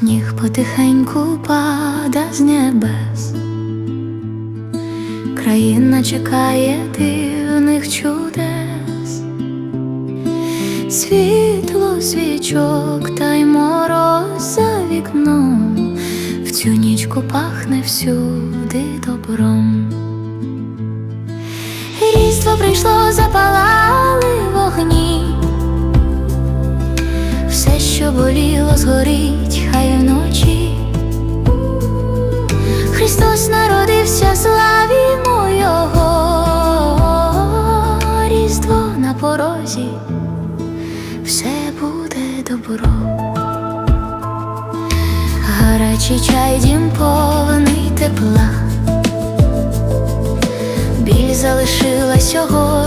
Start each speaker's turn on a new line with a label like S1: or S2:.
S1: Сніг потихеньку пада з небес, країна чекає дивних чудес, світло свічок та й мороз за вікном, в цю нічку пахне всюди добром. Різдво прийшло, запалали вогні. Все, що боліло, згорить, порозі, все буде добро. Гарячий чай дім повний тепла. Біль залишила сьогодні.